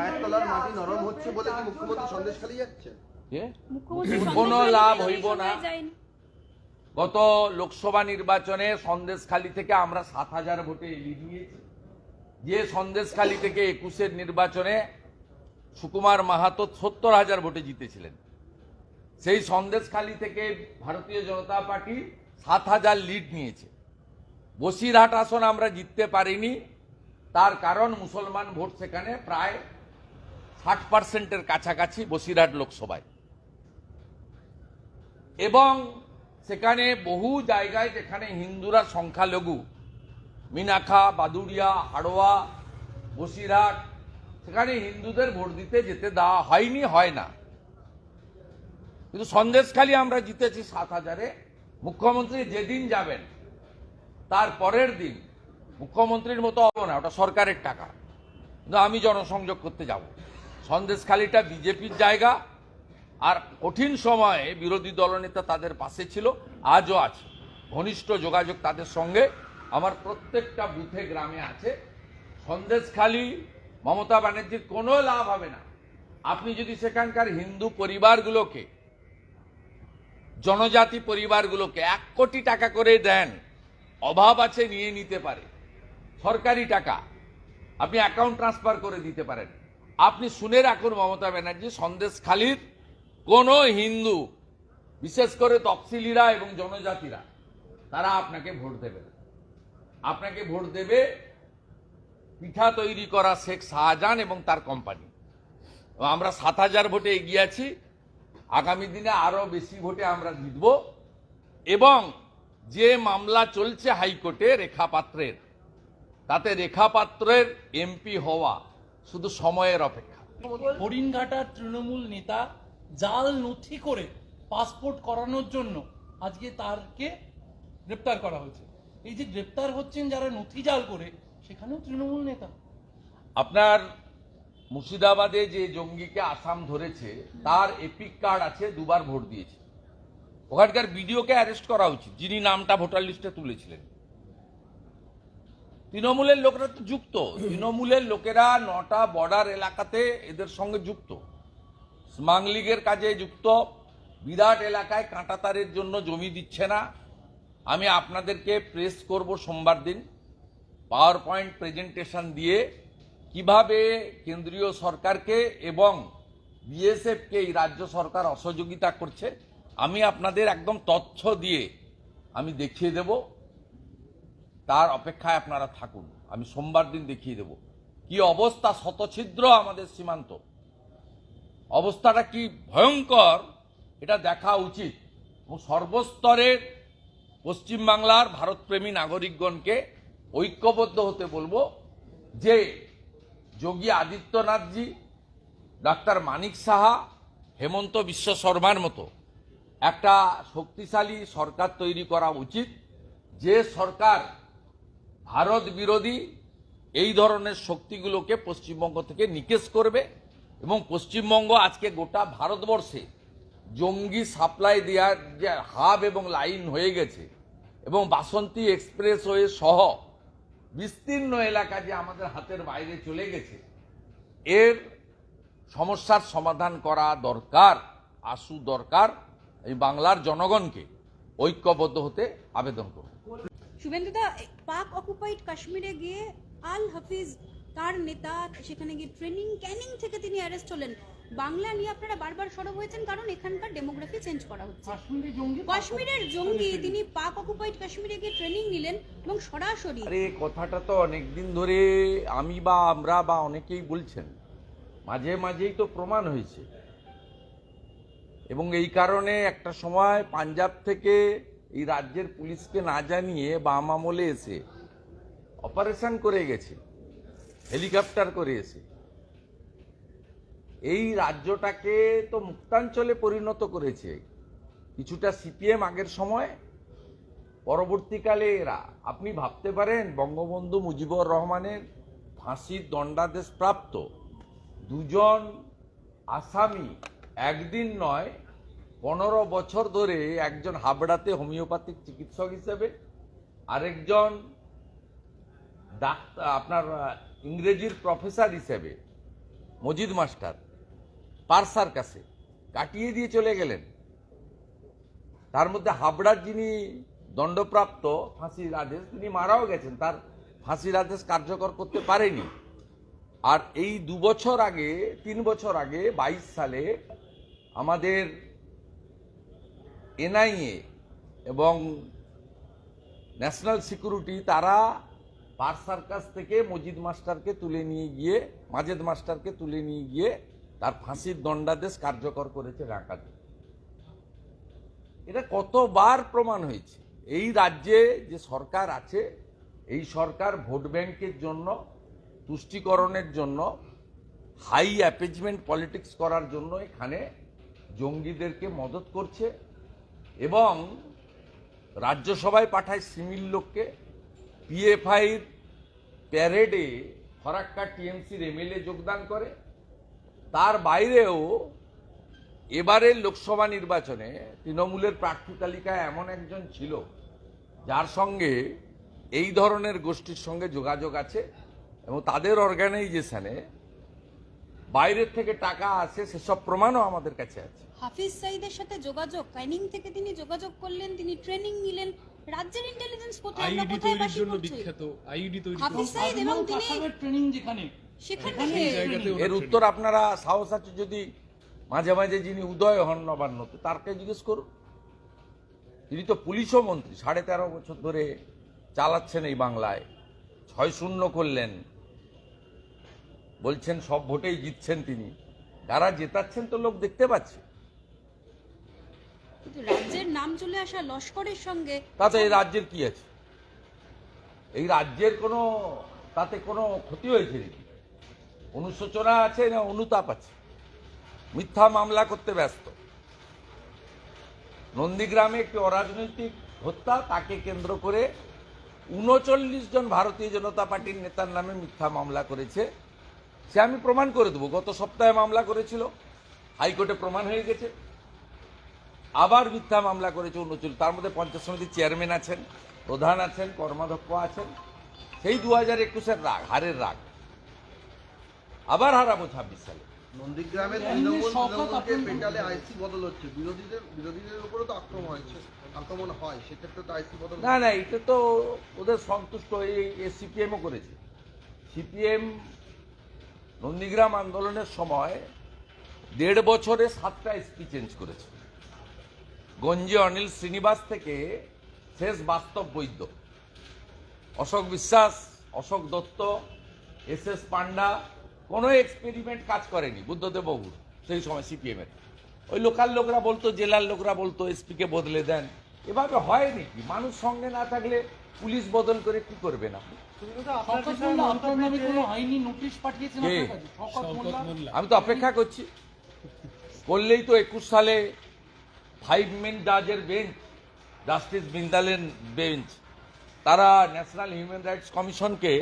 পায়ের মাটি নরম হচ্ছে বলে কি মুখ্যমন্ত্রী সন্দেশ খালি যাচ্ছে কোনো লাভ হইব না। গত লোকসভা নির্বাচনে সন্দেশখালী থেকে আমরা সাত হাজার ভোটে এগিয়ে নিয়েছি যে সন্দেশখালী থেকে একুশের নির্বাচনে সুকুমার মাহাতো সত্তর হাজার ভোটে জিতেছিলেন। সেই সন্দেশখালী থেকে ভারতীয় জনতা পার্টি সাত হাজার লিড নিয়েছে। বসিরহাট আসন আমরা জিততে পারিনি। তার কারণ মুসলমান ভোট সেখানে প্রায় ষাট পার্সেন্টের কাছাকাছি বসিরহাট লোকসভায়। এবং সেখানে বহু জায়গায় যেখানে হিন্দুরা সংখ্যালঘু, মিনাখা, বাদুড়িয়া, হাড়োয়া, বসিরহাট, সেখানে হিন্দুদের ভোট দিতে যেতে দেওয়া হয়নি, হয় না। কিন্তু সন্দেশখালী আমরা জিতেছি সাত হাজারে। মুখ্যমন্ত্রী যেদিন যাবেন, তার পরের দিন মুখ্যমন্ত্রীর মতো হব না, ওটা সরকারের টাকা। কিন্তু আমি জনসংযোগ করতে যাব। সন্দেশখালীটা বিজেপির জায়গা, আর কঠিন সময়ে বিরোধী দলনেতা তাদের পাশে ছিল, আজও আছে। ঘনিষ্ঠ যোগাযোগ তাদের সঙ্গে। আমার প্রত্যেকটা বুথে গ্রামে আছে। সন্দেশখালী, মমতা ব্যানার্জির কোনো লাভ হবে না। আপনি যদি সেখানকার হিন্দু পরিবারগুলোকে, জনজাতি পরিবারগুলোকে এক কোটি টাকা করে দেন, অভাব আছে নিয়ে নিতে পারে। সরকারি টাকা, আপনি অ্যাকাউন্ট ট্রান্সফার করে দিতে পারেন। আপনি শুনে রাখুন মমতা ব্যানার্জি সন্দেশখালীর কোনো হিন্দু, বিশেষ করে তফসিলিরা এবং জনজাতিরা, তারা আপনাকে ভোট দেবে না। আপনাকে ভোট দেবে পিঠা তৈরি করা শেখ শাহজাহান এবং তার কোম্পানি আমরা সাত হাজার ভোটে এগিয়ে আছি, আগামী দিনে আরও বেশি ভোটে আমরা জিতব এবং যে মামলা চলছে হাইকোর্টে রেখা পাত্রের তাতে রেখা পাত্রের এমপি হওয়া শুধু সময়ের অপেক্ষা। হরিণঘাটার তৃণমূল নেতা জাল নথি করে পাসপোর্ট করানোর জন্য আজকে তারকে গ্রেপ্তার করা হয়েছে। এই যে গ্রেপ্তার হচ্ছেন যারা নথি জাল করে সেখানেও তৃণমূল নেতা। আপনার মুর্শিদাবাদে যে জঙ্গিকে আসাম ধরেছে তার এপিক কার্ড আছে দুবার ভোট দিয়েছে। ওখানকার বিডিওকে অ্যারেস্ট করা উচিত যিনি নামটা ভোটার লিস্টে তুলেছিলেন। তৃণমূলের লোকেরা তো যুক্ত। তৃণমূলের লোকেরা নটা বর্ডার এলাকাতে এদের সঙ্গে যুক্ত। স্মাগলিংয়ের কাজে যুক্ত। বিরাট এলাকায় কাঁটাতারের জন্য জমি দিচ্ছে না। আমি আপনাদেরকে প্রেস করব সোমবার দিন পাওয়ার পয়েন্ট প্রেজেন্টেশন দিয়ে কীভাবে কেন্দ্রীয় সরকারকে এবং বিএসএফকে এই রাজ্য সরকার অসহযোগিতা করছে। আমি আপনাদের একদম তথ্য দিয়ে আমি দেখিয়ে দেব। তার অপেক্ষায় আপনারা থাকুন। আমি সোমবার দিন দেখিয়ে দেব। কি অবস্থা শতছিদ্র আমাদের সীমান্ত? অবস্থাটা কি ভয়ঙ্কর? এটা দেখা উচিত। এবং সর্বস্তরের পশ্চিমবাংলার ভারতপ্রেমী নাগরিকগণকে ঐক্যবদ্ধ হতে বলব যে যোগী আদিত্যনাথজি, ডাক্তার মানিক সাহা, হেমন্ত বিশ্ব শর্মার মতো একটা শক্তিশালী সরকার তৈরি করা উচিত যে সরকার ভারত বিরোধী এই ধরনের শক্তিগুলোকে পশ্চিমবঙ্গ থেকে নিকেশ করবে এবং পশ্চিমবঙ্গ আজকে গোটা ভারতবর্ষে জঙ্গি সাপ্লাই দেওয়ার যে হাব এবং লাইন হয়ে গেছে এবং বাসন্তী এক্সপ্রেসওয়ে সহ বিস্তীর্ণ এলাকা যে আমাদের হাতের বাইরে চলে গেছে, এর সমস্যার সমাধান করা দরকার, আশু দরকার। এই বাংলার জনগণকে ঐক্যবদ্ধ হতে আবেদন করব। শুভেন্দুদা পাক অকুপাইড কাশ্মীরে গিয়ে আল হাফিজ তার নেতা সেখানে গিয়ে ট্রেনিং ক্যানিং থেকে তিনি অ্যারেস্ট হলেন। বাংলা নিয়ে আপনারা বারবার সরব হয়েছেন কারণ এখানকার ডেমোগ্রাফি চেঞ্জ করা হচ্ছে। কাশ্মীরের জঙ্গি তিনি পাক অকুপাইড কাশ্মীরে গিয়ে ট্রেনিং নিলেন এবং সরাসরি আরে কথাটা তো অনেকদিন ধরে আমি বা আমরা বা অনেকেই বলছেন। মাঝে মাঝেই তো প্রমাণ হয়েছে। এবং এই কারণে একটা সময় পাঞ্জাব থেকে এই রাজ্যের পুলিশকে না জানিয়ে বাম আমলে এসে অপারেশন করে গেছে, হেলিকপ্টার করে এসে। এই রাজ্যটাকে তো মুক্তাঞ্চলে পরিণত করেছে। কিছুটা সিপিএম আগের সময়, পরবর্তীকালে এরা। আপনি ভাবতে পারেন, বঙ্গবন্ধু মুজিবুর রহমানের ফাঁসির দণ্ডাদেশ প্রাপ্ত দুজন আসামি একদিন নয় পনেরো বছর ধরে একজন হাবড়াতে হোমিওপ্যাথিক চিকিৎসক হিসেবে, আরেকজন ডাক্তার, আপনার ইংরেজির প্রফেসর হিসেবে, মজিদ মাস্টার, পার্সার কাছে কাটিয়ে দিয়ে চলে গেলেন। তার মধ্যে হাবড়ার যিনি দণ্ডপ্রাপ্ত, ফাঁসির আদেশ, তিনি মারাও গেছেন। তার ফাঁসির আদেশ কার্যকর করতে পারেনি। আর এই দু বছর আগে, তিন বছর আগে, বাইশ সালে আমাদের এনআইএ এবং ন্যাশনাল সিকিউরিটি তারা পার্সার কাছ থেকে মজিদ মাস্টারকে তুলে নিয়ে গিয়ে, মাজেদ মাস্টারকে তুলে নিয়ে গিয়ে তার ফাঁসির দণ্ডাদেশ কার্যকর করেছে ঢাকাতে এটা কতবার প্রমাণ হয়েছে? এই রাজ্যে যে সরকার আছে, এই সরকার ভোট ব্যাংকের জন্য, তুষ্টিকরণের জন্য, হাই অ্যাপেজমেন্ট পলিটিক্স করার জন্য এখানে জঙ্গিদেরকে মদত করছে। এবং রাজ্যসভায় পাঠায় সিমিল লোককে। পিএফআইর প্যারেডে ফরাক্কা টিএমসির এমএলএ যোগদান করে। তার বাইরেও এবারের লোকসভা নির্বাচনে তৃণমূলের প্রার্থী তালিকায় এমন একজন ছিল, যার সঙ্গে এই ধরনের গোষ্ঠীর সঙ্গে যোগাযোগ আছে এবং তাদের অর্গানাইজেশনে বাইরের থেকে টাকা আসে সেসব প্রমাণও আমাদের কাছে আছে। হাফিজ সাইদের সাথে যোগাযোগ ক্যানিং থেকে তিনি যোগাযোগ করলেন তিনি ট্রেনিং নিলেন রাজ্যের ইন্টেলিজেন্স কোথায় আমরা কোথায় বাসি করছি? বিখ্যাত আইইডি তৈরি হাফিজ সাইদ এবং তিনি ট্রেনিং যেখানে? সেখানে এর উত্তর আপনারা সাহস আছে যদি মাঝে মাঝে যিনি উদয় হন নবান্নতে তারকে জিজ্ঞেস করুন। তিনি তো পুলিশও মন্ত্রী সাড়ে তেরো বছর ধরে চালাচ্ছেন এই বাংলায়। ছয় শূন্য করলেন। বলছেন সব ভোটেই জিতছেন তিনি। যারা জেতাচ্ছেন তো লোক দেখতে পাচ্ছে। রাজ্যের নাম চলে আসা লস্করের সঙ্গে তাতে এই রাজ্যের কি আছে? এই রাজ্যের কোনো তাতে কোনো ক্ষতি হয়েছে নাকি? অনুশোচনা আছে না অনুতাপ আছে? মিথ্যা মামলা করতে ব্যস্ত। নন্দীগ্রামে একটি অরাজনৈতিক হত্যা তাকে কেন্দ্র করে উনচল্লিশ জন ভারতীয় জনতা পার্টির নেতার নামে মিথ্যা মামলা করেছে। সে আমি প্রমাণ করে দেবো। গত সপ্তাহে মামলা করেছিল হাইকোর্টে প্রমাণ হয়ে গেছে। আবার মিথ্যা মামলা করেছে উনচল্লিশ তার মধ্যে পঞ্চায়েত সমিতির চেয়ারম্যান আছেন প্রধান আছেন কর্মাধ্যক্ষ আছেন। সেই দু হাজার একুশের রাগ হারের রাগ। আবার হারাবো ছাব্বিশ সালে। নন্দীগ্রামে এমনি তৃণমূল শওকত তৃণমূলকে পেটালে আইসি বদল হচ্ছে। বিরোধীদের বিরোধীদের উপরেও তো আক্রমণ হয়েছে। আক্রমণ হয় সেক্ষেত্রে তো আইসি বদল না না এটা তো ওদের সন্তুষ্ট। এই সিপিএমও করেছে। সিপিএম নন্দীগ্রাম আন্দোলনের সময় দেড় বছরে সাতটা এসপি চেঞ্জ করেছে। গঞ্জে অনিল শ্রীনিবাস থেকে শেষ বাস্তব বৈদ্য। অশোক বিশ্বাস, অশোক দত্ত, এস এস পান্ডা কোনো এক্সপেরিমেন্ট কাজ করেনি, বুদ্ধদেব বাবুর সেই সময় সিপিএমের ওই লোকাল লোকরা বলতো, জেলার লোকরা বলতো এসপিকে বদলে দেন। এভাবে হয় নাকি মানুষ সঙ্গে না থাকলে পুলিশ বদল করে কি করবে না? শওকত মোল্লা আপনার নামে কোনো আইনি নোটিশ পাঠিয়েছেন কে? আপনার কাছে? শওকত শওকত মোল্লা? মোল্লা। আমি তো অপেক্ষা করছি। করলেই তো একুশ সালে ফাইভ মেন জাজের বেঞ্চ জাস্টিস বিন্দালেন বেঞ্চ তারা ন্যাশনাল হিউম্যান রাইটস কমিশনকে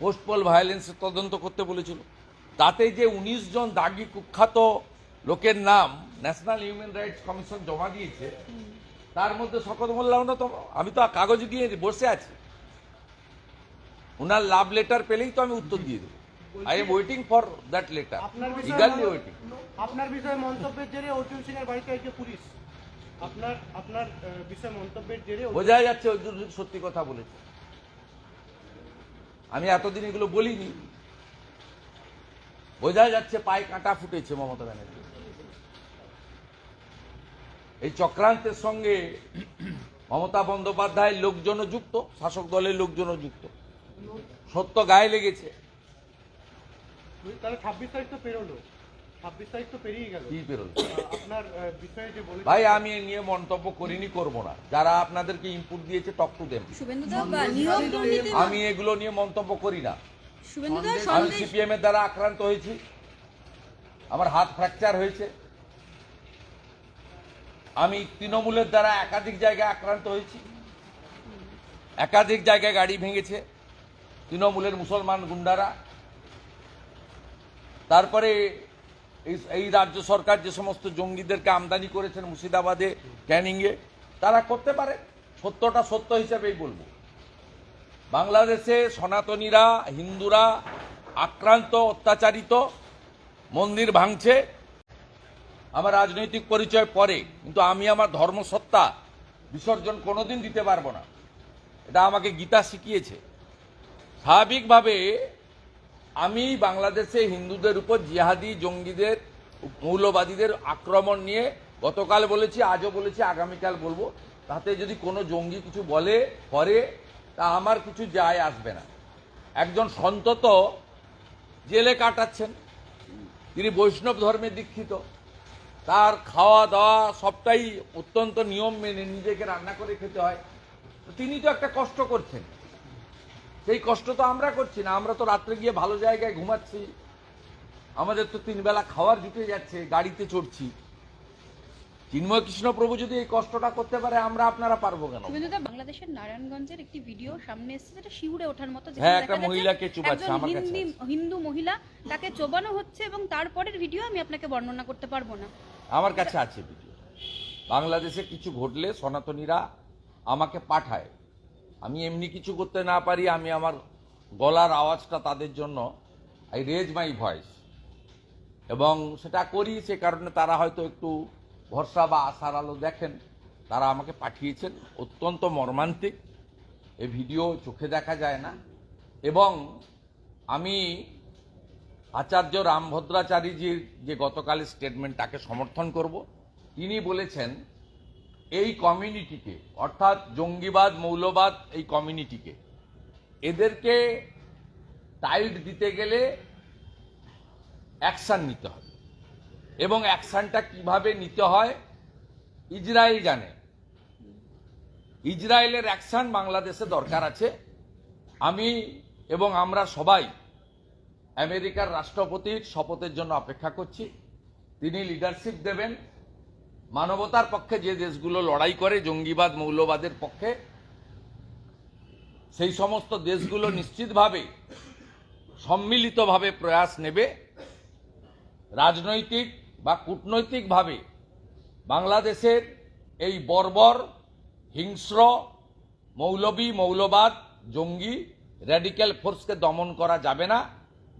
পোস্টপল ভায়োলেন্সের তদন্ত করতে বলেছিল। তাতে যে উনিশ জন দাগি কুখ্যাত লোকের নাম ন্যাশনাল হিউম্যান রাইটস কমিশন জমা দিয়েছে তার মধ্যে শকত মোল্লা অন্যতম আমি তো কাগজ দিয়ে বসে আছি। ওনার লাভ লেটার পেলেই তো আমি উত্তর দিয়ে দেবো। I am waiting for that letter মন- ওয়েটিং আপনার বিষয়ে মন্তব্যের জেরে অর্জুন সিং এর বাড়িতে আজকে পুলিশ। আপনার আপনার বিষয়ে মন্তব্যের জেরে বোঝা যাচ্ছে অর্জুন সিং সত্যি কথা বলেছে। আমি এতদিন এগুলো বলিনি। বোঝা যাচ্ছে পায়ে কাঁটা ফুটেছে মমতা ব্যানার্জি। এই চক্রান্তের সঙ্গে মমতা বন্দ্যোপাধ্যায়ের লোকজনও যুক্ত শাসক দলের লোকজনও যুক্ত। সত্য গায়ে লেগেছে। তাহলে ছাব্বিশ তারিখ তো পেরোলো। ছাব্বিশ তারিখ তো পেরিয়ে গেল। কি বেরোল আহ, আপনার আহ, বিষয়ে যে বলে ভাই আমি এ নিয়ে মন্তব্য করিনি করব না। যারা আপনাদেরকে ইনপুট দিয়েছে টক টু আমি এগুলো নিয়ে মন্তব্য করি না। আমি সন্দেশ সিপিএম এর দ্বারা আক্রান্ত হয়েছি। আমার হাত ফ্র্যাকচার হয়েছে। আমি তৃণমূলের দ্বারা একাধিক জায়গায় আক্রান্ত হয়েছি। একাধিক জায়গায় গাড়ি ভেঙেছে। তৃণমূলের মুসলমান গুন্ডারা। তারপরে এই রাজ্য সরকার যে সমস্ত জঙ্গিদেরকে আমদানি করেছেন মুর্শিদাবাদে, ক্যানিংয়ে, তারা করতে পারে। সত্যটা সত্য হিসাবেই বলব। বাংলাদেশে সনাতনীরা, হিন্দুরা আক্রান্ত, অত্যাচারিত, মন্দির ভাঙছে। আমার রাজনৈতিক পরিচয় পরে, কিন্তু আমি আমার ধর্মসত্তা বিসর্জন কোনোদিন দিতে পারব না। এটা আমাকে গীতা শিখিয়েছে। স্বাভাবিকভাবে আমি বাংলাদেশে হিন্দুদের উপর জিহাদি, জঙ্গিদের, মৌলবাদীদের আক্রমণ নিয়ে গতকাল বলেছি, আজও বলেছি, আগামীকাল বলব। তাতে যদি কোনো জঙ্গি কিছু বলে, করে, তা আমার কিছু যায় আসবে না। একজন সন্তত জেলে কাটাচ্ছেন। তিনি বৈষ্ণব ধর্মে দীক্ষিত। তার খাওয়া দাওয়া সবটাই অত্যন্ত নিয়ম মেনে নিজেকে রান্না করে খেতে হয়। তিনি তো একটা কষ্ট করছেন। সেই কষ্ট তো আমরা করছি না আমরা তো রাত্রে গিয়ে ভালো জায়গায় ঘুমাচ্ছি। আমাদের তো তিন বেলা খাওয়ার জুটে যাচ্ছে গাড়িতে চড়ছি। চিন্ময় কৃষ্ণ প্রভু যদি এই কষ্টটা করতে পারে আমরা আপনারা পারব কেন? বাংলাদেশের নারায়ণগঞ্জের একটি ভিডিও সামনে এসেছে যেটা শিউরে ওঠার মতো হ্যাঁ, একটা মহিলাকে চুবাচ্ছে, আমার কাছে হিন্দু মহিলা তাকে চোবানো হচ্ছে এবং তারপরের ভিডিও আমি আপনাকে বর্ণনা করতে পারব না। আমার কাছে আছে ভিডিও। বাংলাদেশে কিছু ঘটলে সনাতনীরা আমাকে পাঠায়। আমি এমনি কিছু করতে না পারি, আমি আমার গলার আওয়াজটা তাদের জন্য আই রেজ মাই ভয়েস এবং সেটা করি, সে কারণে তারা হয়তো একটু ভরসা বা আশার আলো দেখেন। তারা আমাকে পাঠিয়েছেন, অত্যন্ত মর্মান্তিক। এ ভিডিও চোখে দেখা যায় না। এবং আমি আচার্য রামভদ্রাচারীজির যে গতকালের স্টেটমেন্ট তাকে সমর্থন করব, তিনি বলেছেন, এই কমিউনিটিকে অর্থাৎ জঙ্গিবাদ, মৌলবাদ, এই কমিউনিটিকে এদেরকে টাইট দিতে গেলে অ্যাকশান নিতে হবে। এবং অ্যাকশানটা কীভাবে নিতে হয় ইসরায়েল জানে। ইসরায়েলের অ্যাকশান বাংলাদেশে দরকার আছে। আমি এবং আমরা সবাই আমেরিকার রাষ্ট্রপতির শপথের জন্য অপেক্ষা করছি। তিনি লিডারশিপ দেবেন। মানবতার পক্ষে যে দেশগুলো লড়াই করে, জঙ্গিবাদ, মৌলবাদের পক্ষে, সেই সমস্ত দেশগুলো নিশ্চিতভাবে, সম্মিলিতভাবে প্রয়াস নেবে। রাজনৈতিক বা কূটনৈতিকভাবে বাংলাদেশের এই বর্বর, হিংস্র, মৌলবী, মৌলবাদ, জঙ্গি র্যাডিক্যাল ফোর্সকে দমন করা যাবে না।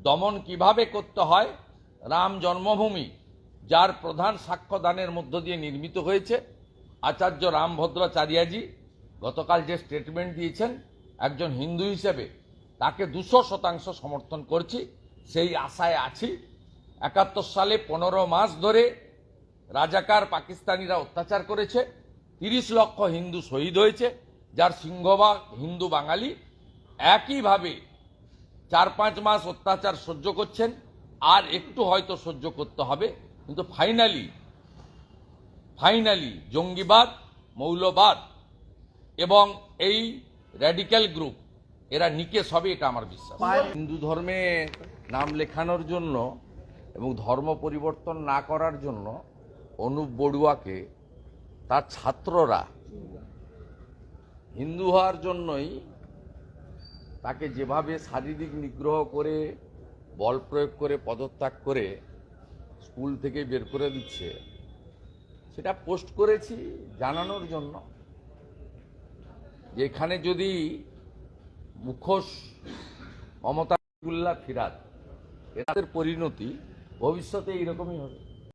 দমন কীভাবে করতে হয়? রাম জন্মভূমি, যার প্রধান সাক্ষ্যদানের মধ্য দিয়ে নির্মিত হয়েছে। আচার্য রামভদ্রাচার্যাজি গতকাল যে স্টেটমেন্ট দিয়েছেন, একজন হিন্দু হিসেবে তাকে দুশো শতাংশ সমর্থন করছি, সেই আশায় আছি। একাত্তর সালে পনেরো মাস ধরে রাজাকার পাকিস্তানিরা অত্যাচার করেছে, তিরিশ লক্ষ হিন্দু শহীদ হয়েছে, যার সিংহভাগ হিন্দু বাঙালি। একইভাবে চার পাঁচ মাস অত্যাচার সহ্য করছেন, আর একটু হয়তো সহ্য করতে হবে, কিন্তু ফাইনালি ফাইনালি জঙ্গিবাদ, মৌলবাদ এবং এই র্যাডিক্যাল গ্রুপ এরা নিকেশ হবে, এটা আমার বিশ্বাস। হিন্দু ধর্মে নাম লেখানোর জন্য এবং ধর্ম পরিবর্তন না করার জন্য অনুপ বড়ুয়াকে তার ছাত্ররা হিন্দু হওয়ার জন্যই তাকে যেভাবে শারীরিক নিগ্রহ করে, বল প্রয়োগ করে, পদত্যাগ করে স্কুল থেকে বের করে দিচ্ছে, সেটা পোস্ট করেছি জানানোর জন্য। যে এখানে যদি মুখোশ মমতা ফিরাত এদের পরিণতি ভবিষ্যতে এইরকমই হবে।